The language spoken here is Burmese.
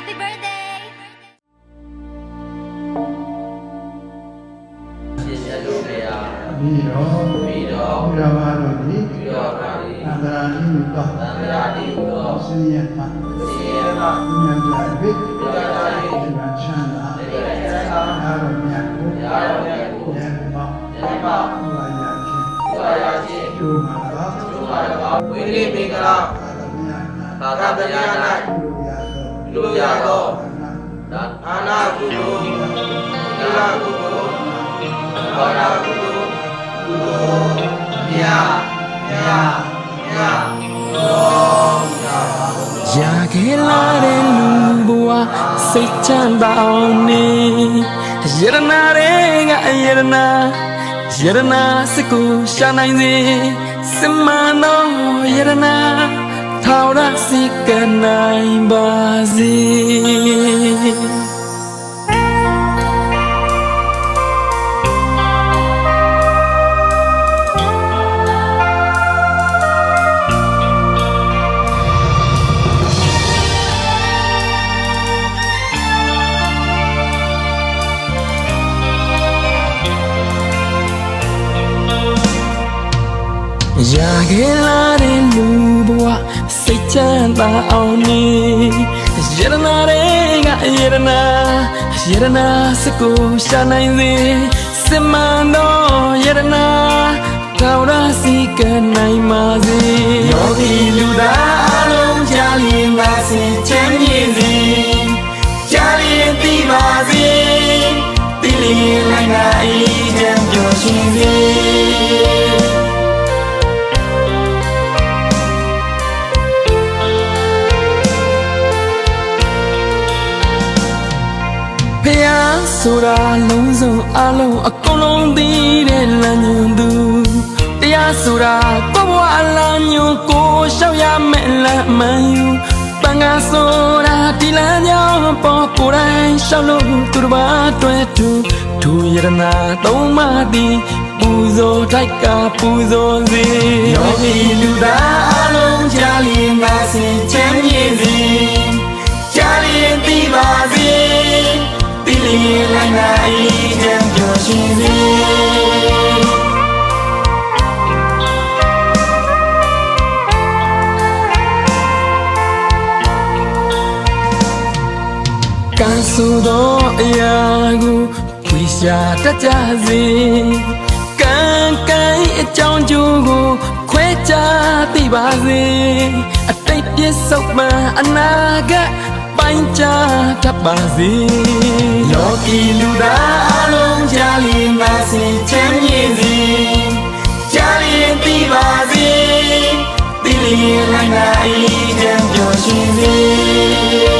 Happy birthday ရှင်ရလို့ဖေယာပြီးတော့ပြီးတော့ဘုရားဘာတော်ကြီးပြီးတော့ပါလိသံဃာကြီးကိုတော့သံဃာကြီးကိုတော့ဆင်းရဲမှာဆင်းရဲမှာဉာဏ်ပြည့်ပြီးတော့ပါလိဒီမှာချမ်းသာဒီမှာချမ်းသာဘုရားတော်မြတ်ကိုဘုရားတော်မြတ်ကိုဉာဏ်ပေါ့ဉာဏ်ပေါ့ဘုရားရခြင်းဘုရားရခြင်းကျိုးမှာတော့ကျိုးမှာတော့ဝိလိမိကလာသာသနာသာသနာ၌ လူရသောလူရသောဒါအာနာကုသိုလ်သီလကုသိုလ်ဘာနာကုသိုလ်ကုသိုလ်မြတ်မြတ်မြတ်တော်မြတ်ရာခဲ့လာတဲ့လူဘဝစိတ်ချမ်းသာအောင်နေယရနာတွေကယရနာယရနာစကူရှာနိုင်စေစမနောယရနာထောရစိကနိုင်ပါ စေရာခဲ့လာတဲ့လူဘဝ ရနာယရနာစကူရှာနိုင်စေစမန်တော်ယရနာတောရစီကနိုင်ပါစေယောဂီလူသားအလုံးကြားလင်းပါစေချမ်းမြေစေကြားလင်းသိပါစေတိလင်းလိုက်ငါအေးချမ်းပျော်ရွှင်စေ ဆိုတာလုံးစုံအလုံးအကုန်လုံးသိတဲ့လမ်းညွန်သူတရားဆိုတာကိုဘဝအလမ်းညွန်ကိုရှောက်ရမယ်လမ်းမှန်ယူပန်ကဆိုတာဒီလမ်းကြောင်းပေါ်ကိုယ်တိုင်ရှောက်လို့သူတစ်ပါးတွေ့သူသူယရနာသုံးမသည်ပူဇော်ထိုက်ကပူဇော်စေယောဂီလူသားအလုံးကြားလင်းပါစေချ လီလာနာအီချမ်းပျော်ရွှင်စေကံဆိုသောအရာကိုဝိရှာတတ်ကြစေကံကံအကြောင်းကျိုးကိုခွဲခြားသိပါစေအတိတ်ပြစ္ဆုတ်မှအနာဂတ် ပိုင်းခြားတတ်ပါစေလောကီလူသားအလုံးကြားလင်းပါစေချမ်းမြေစေကြားလင်းသိပါစေတိလျင်လိုက်နာအေးချမ်းပျော်ရွှင်စေ